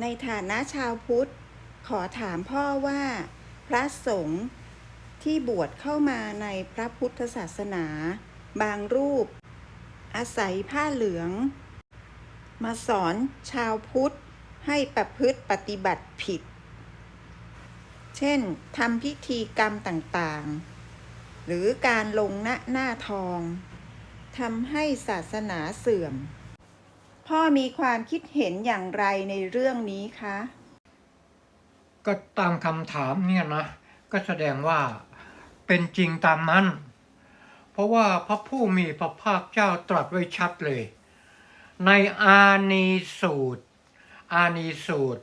ในฐานะชาวพุทธ ขอถามพ่อว่า พระสงฆ์ที่บวชเข้ามาในพระพุทธศาสนา บางรูป อาศัยผ้าเหลือง มาสอนชาวพุทธให้ประพฤติปฏิบัติผิด เช่นทำพิธีกรรมต่างๆ หรือการลงหน้าหน้าทองทำให้ศาสนาเสื่อม พ่อมีความคิดเห็นอย่างไรในเรื่องนี้คะ ก็ตามคำถามเนี่ยนะ ก็แสดงว่าเป็นจริงตามนั้น เพราะว่าพระผู้มีพระภาคเจ้าตรัสไว้ชัดเลย ในอานีสูตร อานีสูตร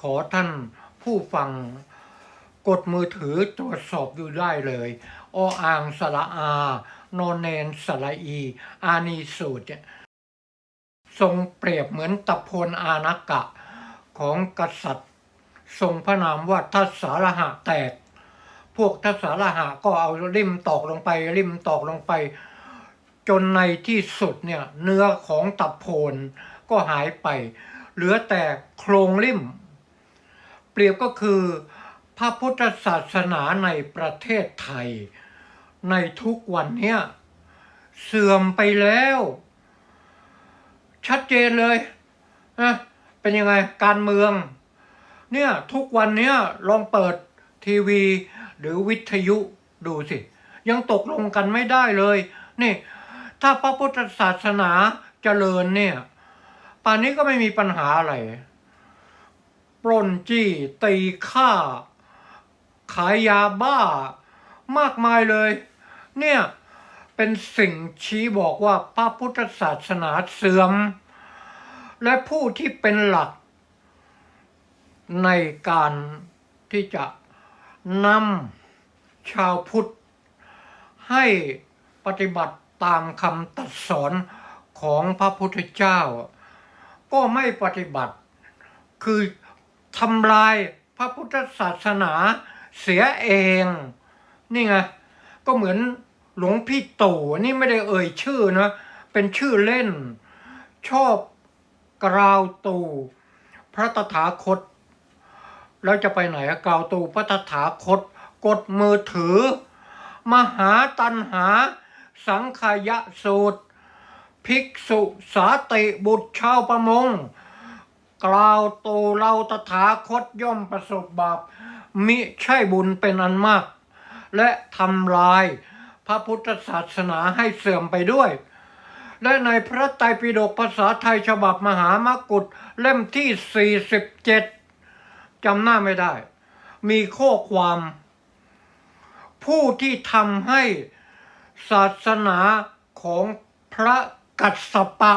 ขอท่านผู้ฟังกดมือถือตรวจสอบดูได้เลย ออ่างสระอา นอนเนนสระอี อานีสูตรเนี่ย ทรงเปรียบเหมือนตะพลอานากะของกษัตริย์ ทรงพระนามว่าทัศสารหะแตก พวกทัศสารหะก็เอาริมตอกลงไป ริมตอกลงไป จนในที่สุดเนี่ยเนื้อของตับโพนก็หายไป เหลือแต่โครงริม เปรียบก็คือพระพุทธศาสนาในประเทศไทย ในทุกวันเนี้ยเสื่อมไปแล้ว ชัดเจนเลยนะเป็นยังไงการเมือง เนี่ยทุกวันเนี้ยลองเปิดทีวี หรือวิทยุดูสิ ยังตกลงกันไม่ได้เลย นี่ ถ้าพระพุทธศาสนาเจริญเนี่ย ป่านนี้ก็ไม่มีปัญหาอะไรปล้นจี้ตีฆ่า ขายยาบ้ามากมายเลย เนี่ย เป็นสิ่งชี้บอกว่าพระพุทธศาสนาเสื่อม และผู้ที่เป็นหลัก ในการที่จะนำชาวพุทธ ให้ปฏิบัติตามคำตรัสสอนของพระพุทธเจ้า ก็ไม่ปฏิบัติ คือทำลายพระพุทธศาสนาเสียเอง นี่ไง ก็เหมือน หลวงพี่ตู่นี่ไม่ได้เอ่ยชื่อนะ เป็นชื่อเล่น ชอบกราวตู่พระตถาคต แล้วจะไปไหนกล่าวตูพระตถาคต กดมือถือ มหาตันหา สังขยะสูตร ภิกษุสาติบุตรชาวประมง กล่าวตูเราตถาคตย่อมประสบบาปมิใช่บุญเป็นอันมาก และทำลาย พระพุทธศาสนาให้เสื่อมไปด้วย และในพระไตรปิฎกภาษาไทยฉบับมหามกุฏเล่มที่ 47จำหน้าไม่ได้ มีข้อความ ผู้ที่ทำให้ศาสนาของพระกัสสปะ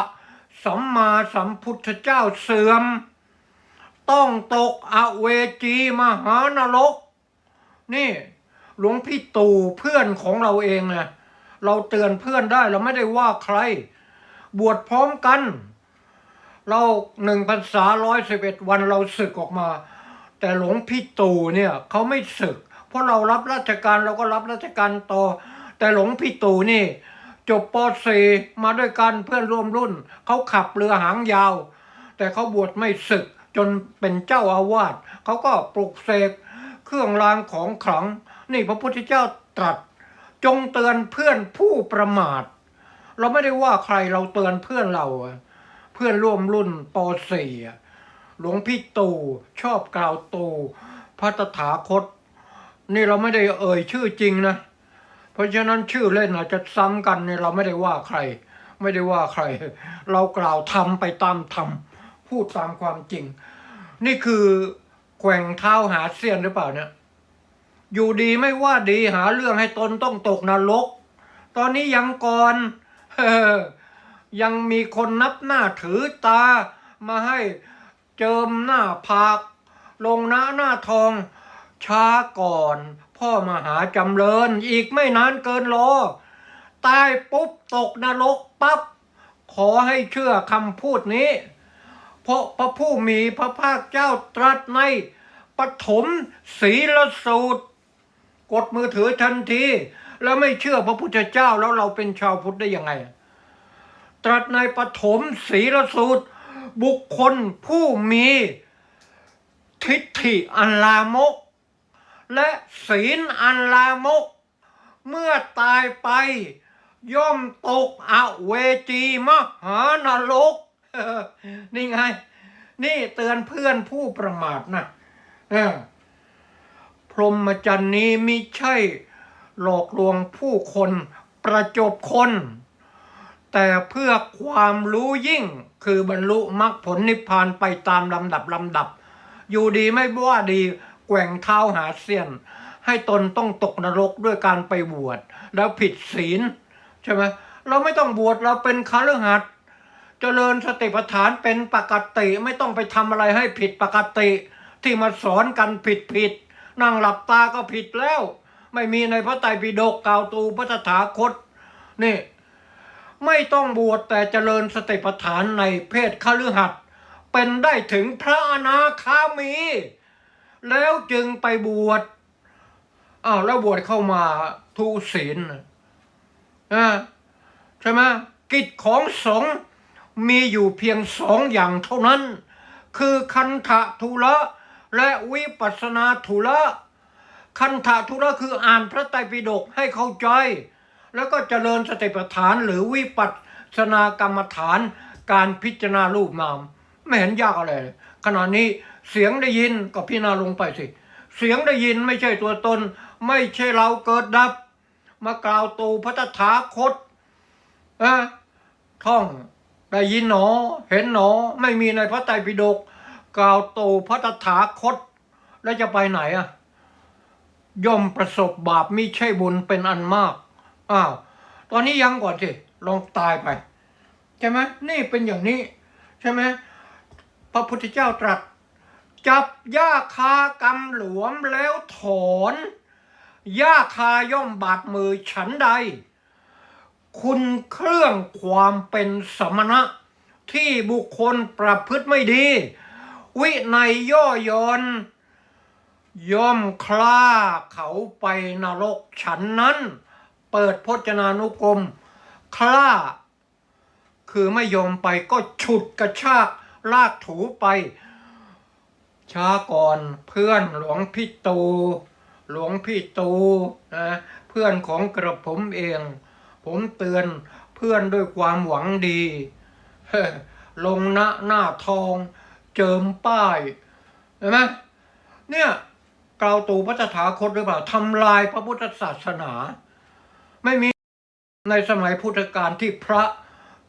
สัมมาสัมพุทธเจ้าเสื่อม ต้องตกอเวจีมหานรก นี่ หลวงพี่ตู่เพื่อนของเราเองนะเราเตือนเพื่อนได้เราไม่ได้ว่าใคร บวชพร้อมกัน เราหนึ่งพรรษาร้อยสิบเอ็ดวันเราศึกออกมา แต่หลวงพี่ตู่เนี่ยเขาไม่ศึก เพราะเรารับราชการเราก็รับราชการต่อ แต่หลวงพี่ตู่นี่ จบป .4 มาด้วยกันเพื่อนร่วมรุ่นเขาขับเรือหางยาว แต่เขาบวชไม่ศึกจนเป็นเจ้าอาวาสเขาก็ปลุกเสกเครื่องรางของขลัง นี่พระพุทธเจ้าตรัส จงเตือนเพื่อนผู้ประมาท เราไม่ได้ว่าใครเราเตือนเพื่อนเรา เพื่อนร่วมรุ่นป .4 หลวงพี่ตู่ชอบกล่าวตู่พระตถาคต นี่เราไม่ได้เอ่ยชื่อจริงนะ เพราะฉะนั้นชื่อเล่นอาจจะซ้ำกันเนี่ยเราไม่ได้ว่าใคร ไม่ได้ว่าใคร เรากล่าวทำไปตามธรรมพูดตามความจริง นี่คือแกว่งเท้าหาเสี้ยนหรือเปล่าเนี่ย อยู่ดีไม่ว่าดีหาเรื่องให้ตนต้องตกนรก ตอนนี้ยังก่อนยังมีคนนับหน้าถือตา มาให้เจิมหน้าผากลงหน้าหน้าทอง ช้าก่อน พ่อมหาจำเริญ อีกไม่นานเกินรอตายปุ๊บตกนรกปั๊บขอให้เชื่อคำพูดนี้ เพราะพระผู้มีพระภาคเจ้าตรัสในปฐมศีลสูตร กดมือถือทันที แล้วไม่เชื่อพระพุทธเจ้าแล้วเราเป็นชาวพุทธได้ยังไง ตรัสในปฐมศีลสูตร บุคคลผู้มีทิฏฐิอันลามก และศีลอันลามก เมื่อตายไป ย่อมตกอเวจีมหานรกนี่ไง นี่เตือนเพื่อนผู้ประมาทนะเออ พรหมจรรย์นี้มิใช่ หลอกลวงผู้คนประจบคน แต่เพื่อความรู้ยิ่งคือบรรลุมรรคผลนิพพานไปตามลำดับลำดับ อยู่ดีไม่ว่าดีแกว่งเท้าหาเสี้ยน ให้ตนต้องตกนรกด้วยการไปบวชแล้วผิดศีลใช่ไหมเราไม่ต้องบวชเราเป็นคฤหัสถ์เจริญสติปัฏฐานเป็นปกติไม่ต้องไปทำอะไรให้ผิดปกติ ที่มาสอนกันผิดผิด นั่งหลับตาก็ผิดแล้ว ไม่มีในพระไตรปิฎกกล่าวตูพระตถาคต นี่ ไม่ต้องบวชแต่เจริญสติปัฏฐานในเพศคฤหัสถ์เป็นได้ถึงพระอนาคามี แล้วจึงไปบวชอ้าวแล้วบวชเข้ามาทุศีลนะใช่ไหมกิจของสงฆ์มีอยู่เพียงสองอย่างเท่านั้น คือคันธะทุระ และวิปัสนาทุระคันธะทุระคืออ่านพระไตรปิฎกให้เข้าใจ แล้วก็เจริญสติปัฏฐานหรือวิปัสนากรรมฐาน การพิจารณารูปนาม ไม่เห็นยากอะไรขณะนี้เสียงได้ยินก็พิจารณาลงไปสิ เสียงได้ยินไม่ใช่ตัวตน ไม่ใช่เราเกิดดับ มากล่าวตูพระตถาคตอะท่องได้ยินหนอ เห็นหนอ ไม่มีในพระไตรปิฎก กล่าวตูพระตถาคต แล้วจะไปไหนอะ ย่อมประสบบาปมิใช่บุญเป็นอันมาก อ้าว ตอนนี้ยังก่อนสิ ลองตายไป ใช่ไหมนี่เป็นอย่างนี้ ใช่ไหมพระพุทธเจ้าตรัส จับหญ้าคากำหลวมแล้วถอนหญ้าคาย่อมบาดมือฉันใด คุณเครื่องความเป็นสมณะที่บุคคลประพฤติไม่ดี วิในยย่อยนย่อมคล้าเขาไปนรกฉันนั้น เปิดพจนานุกรม คล้า คือไม่ยอมไปก็ฉุดกระชากลากถูไปช้าก่อนเพื่อนหลวงพี่ตู หลวงพี่ตูนะเพื่อนของกระผมเอง ผมเตือนเพื่อนด้วยความหวังดี ลงหน้าหน้าทอง เจิมป้ายเห็นไหมเนี่ยกล่าวตูพระตถาคตหรือเปล่าทำลายพระพุทธศาสนา ไม่มีในสมัยพุทธกาลที่พระ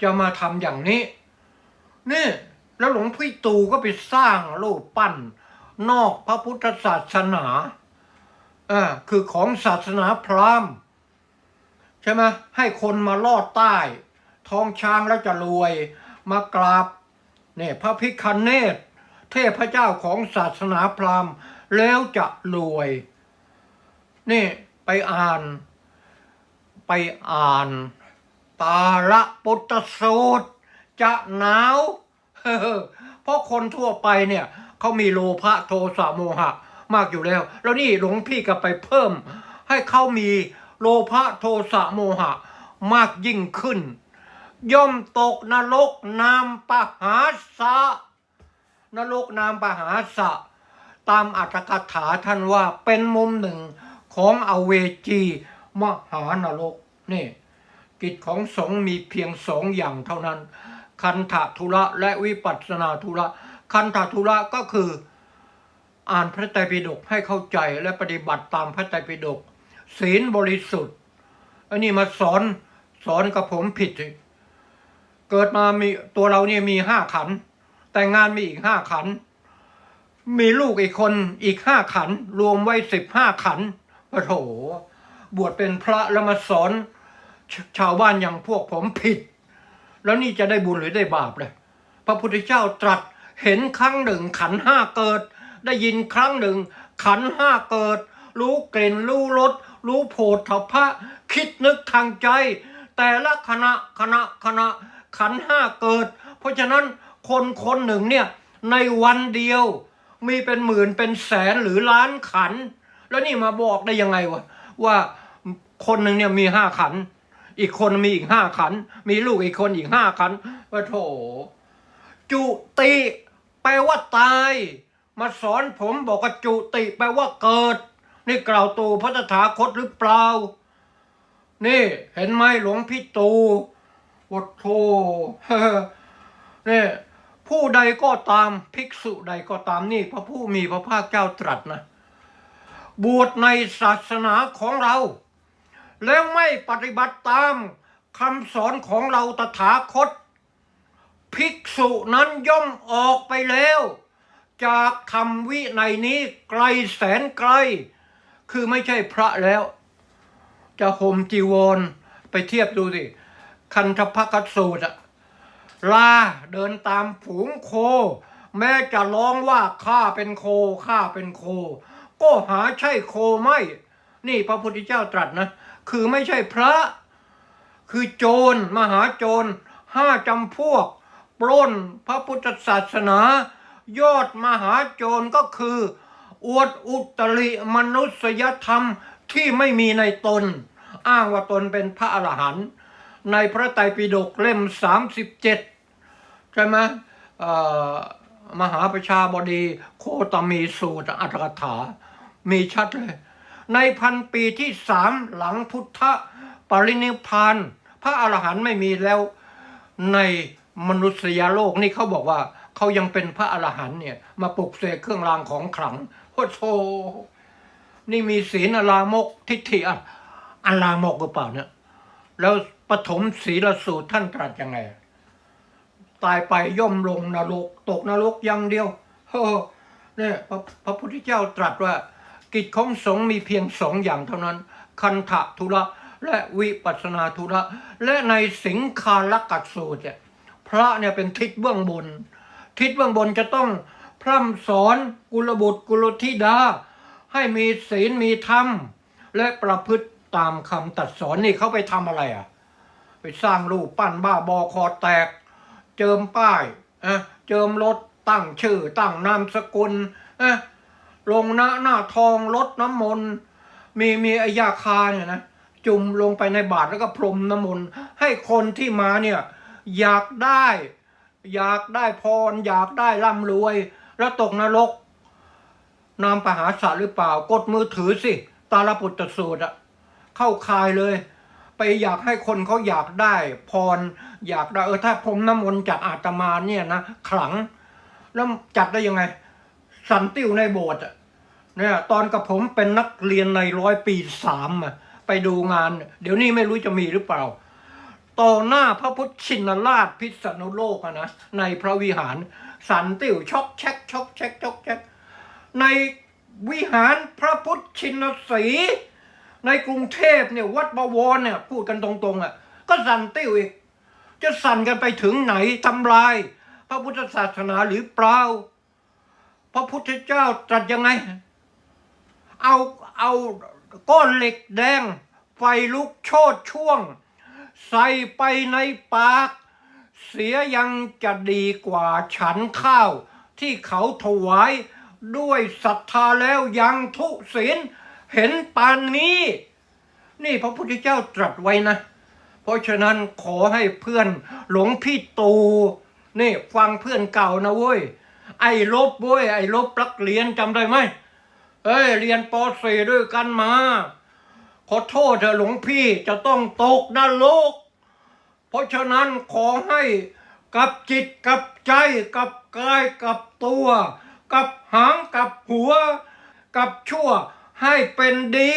จะมาทำอย่างนี้ นี่แล้วหลวงพี่ตู่ก็ไปสร้างรูปปั้น นอกพระพุทธศาสนาอ่าคือของศาสนาพราหมณ์ใช่ไหมให้คนมาลอดใต้ ท้องช้างแล้วจะรวย มากราบ เนี่ยพระพิคเนตเทพเจ้าของศาสนาพราหมณ์แล้วจะรวย นี่ไปอ่าน ไปอ่าน ตาละปุตตสูตร จะหนาวเพราะคนทั่วไปเนี่ยเขามีโลภะโทสะโมหะ มากอยู่แล้ว แล้วนี่หลวงพี่ก็ไปเพิ่ม ให้เขามีโลภะโทสะโมหะ มากยิ่งขึ้น ย่อมตกนรกนามปหาสะนรกนามปหาสะ ตามอัตถกถาท่านว่าเป็นมุมหนึ่งของอเวจีมหานรกนี่ กิจของสงฆ์มีเพียงสองอย่างเท่านั้น คันธทุระและวิปัสนาธุระ คันธทุระก็คือ อ่านพระไตรปิฎกให้เข้าใจและปฏิบัติตามพระไตรปิฎกศีลบริสุทธิ์อันนี้มาสอนสอนกับผมผิดสิ เกิดมามีตัวเราเนี่ยมีห้าขัน แต่งงานมีอีกห้าขัน มีลูกอีกคนอีกห้าขัน รวมไว้สิบห้าขันโอ้โห บวชเป็นพระแล้วมาสอนชชาวบ้านอย่างพวกผมผิด แล้วนี่จะได้บุญหรือได้บาปเลยพระพุทธเจ้าตรัสเห็นครั้งหนึ่งขันห้าเกิด ได้ยินครั้งหนึ่ง ขันห้าเกิด รู้กลิ่นรู้รสรู้โผฏฐพพะคิดนึกทางใจ แต่ละขณะขณะขณะ ขันห้าเกิด เพราะฉะนั้นคนคนหนึ่งเนี่ยในวันเดียวมีเป็นหมื่นเป็นแสนหรือล้านขัน แล้วนี่มาบอกได้ยังไงวะว่าคนหนึ่งเนี่ยมีห้าขัน อีกคนมีอีกห้าขัน มีลูกอีกคนอีกห้าขันว่าโถจุติแปลว่าตาย มาสอนผมบอกว่าจุติแปลว่าเกิด นี่กล่าวตูพระตถาคตหรือเปล่า นี่เห็นไหมหลวงพี่ตู วัดโทนี่ผู้ใดก็ตามภิกษุใดก็ตามนี่ พระผู้มีพระภาคเจ้าตรัสนะ บวชในศาสนาของเรา แล้วไม่ปฏิบัติตามคำสอนของเราตถาคต ภิกษุนั้นย่อมออกไปแล้ว จากธรรมวิในนี้ไกลแสนไกล คือไม่ใช่พระแล้ว จะห่มจีวรไปเทียบดูสิ คันธพกสูตรอะลาเดินตามฝูงโค แม้จะร้องว่าข้าเป็นโคข้าเป็นโค ก็หาใช่โคไม่ นี่พระพุทธเจ้าตรัสนะ คือไม่ใช่พระ คือโจรมหาโจรห้าจำพวก ปล้นพระพุทธศาสนา ยอดมหาโจรก็คือ อวดอุตริมนุษยธรรมที่ไม่มีในตน อ้างว่าตนเป็นพระอรหันต์ ในพระไตรปิฎกเล่ม 37 ใช่ไหมมหาประชาบดีโคตมีสูตรอัตถกถา มีชัดเลย ในพันปีที่สามหลังพุทธปรินิพานพระอรหันต์ไม่มีแล้วในมนุษยโลกนี่เขาบอกว่าเขายังเป็นพระอรหันต์เนี่ยมาปลุกเสกเครื่องรางของขลังโอ้โธนี่มีศีลอลามกทิฏฐิอะอลามกหรือเปล่าเนี่ย แล้วปฐมศีลสูตรท่านตรัสยังไง ตายไปย่อมลงนรก ตกนรกอย่างเดียวเฮ้อเนี่ยพระพระพุทธเจ้าตรัสว่า กิจของสงฆ์มีเพียงสองอย่างเท่านั้น คันธะธุระและวิปัสสนาธุระและในสิงคาลกัดสูตรเนี่ยพระเนี่ยเป็นทิศเบื้องบน ทิศเบื้องบนจะต้องพร่ำสอนกุลบุตรกุลธิดา ให้มีศีลมีธรรม และประพฤติ ตามคำตัดสอนนี่เขาไปทำอะไรอะ ไปสร้างรูปปั้นบ้าบอคอแตก เจิมป้ายอะเจิมรถตั้งชื่อ ตั้งนามสกุลอะลงหน้าหน้าทองรถน้ำมนต์มีมีไอยาคาเนี่ยนะจุ่มลงไปในบาตรแล้วก็พรมน้ำมนต์ให้คนที่มาเนี่ยอยากได้ อยากได้พร อยากได้ร่ำรวย แล้วตกนรกนามปหาศาสตร์หรือเปล่ากดมือถือสิ ตาลปุตตสูตรอะ เข้าคายเลย ไปอยากให้คนเขาอยากได้พร อยากได้เออถ้าพรมน้ำมนต์จากอาตมาเนี่ยนะขลัง แล้วจัดได้ยังไง สันติวในโบสถ์เนี่ยตอนกับผมเป็นนักเรียนในร้อยปีสามอะไปดูงาน เดี๋ยวนี้ไม่รู้จะมีหรือเปล่าต่อหน้าพระพุทธชินราชพิษณุโลกอะนะในพระวิหาร สันติวช็อกแช็กช็อกแช็กช็อกแช็กในวิหารพระพุทธชินสี ในกรุงเทพเนี่ยวัดบวรเนี่ยพูดกันตรงๆอะก็สันติวอีกจะสั่นกันไปถึงไหนทำลาย พระพุทธศาสนาหรือเปล่า พระพุทธเจ้าตรัสยังไง เอาเอาก้อนเหล็กแดง ไฟลุกโชดช่วง ใส่ไปในปาก เสียยังจะดีกว่าฉันข้าว ที่เขาถวายด้วยศรัทธาแล้วยังทุศีล เห็นปานนี้ นี่พระพุทธเจ้าตรัสไว้นะ เพราะฉะนั้นขอให้เพื่อนหลวงพี่ตูนี่ฟังเพื่อนเก่านะเว้ย ไอ้ลบเว้ย ไอ้ลบรักเรียนจำได้ไหมเอ้ยเรียนป .4 ด้วยกันมา ขอโทษเถอะหลวงพี่จะต้องตกนรกเพราะฉะนั้นขอให้กับจิตกับใจกับกายกับตัว กับหางกับหัว กับชั่ว ให้เป็นดี